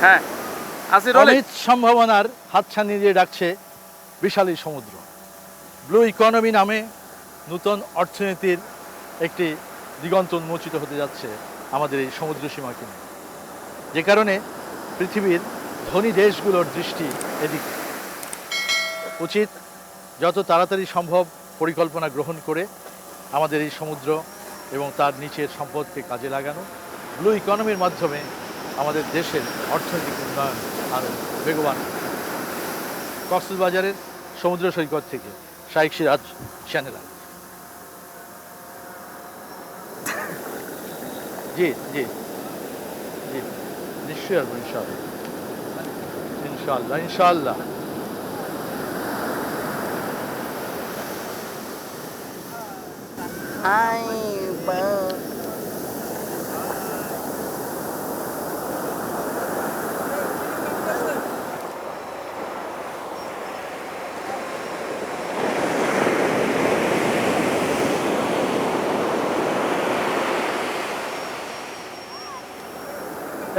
হ্যাঁ। অমিত সম্ভাবনার হাতছানি দিয়ে ডাকছে বিশালী সমুদ্র। ব্লু ইকোনমি নামে নূতন অর্থনীতির একটি দিগন্ত উন্মোচিত হতে যাচ্ছে আমাদের এই সমুদ্র সীমাকে নিয়ে। যে কারণে পৃথিবীর ধনী দেশগুলোর দৃষ্টি এদিকে। উচিত যত তাড়াতাড়ি সম্ভব পরিকল্পনা গ্রহণ করে আমাদের এই সমুদ্র এবং তার নিচের সম্পদকে কাজে লাগানো। ব্লু ইকোনমির মাধ্যমে আমাদের দেশের অর্থনৈতিক উন্নয়ন আরও বেগবান কক্সবাজারের সমুদ্র সৈকত থেকে শাইক সিরাজ চ্যানেল জি জি জি নিশ্চয়ই আসব ইনশাল্লাহ ইনশাল্লাহ ইনশাল্লাহ Ai,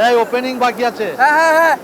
এই ওপেনিং বাকি আছে। হ্যাঁ হ্যাঁ হ্যাঁ।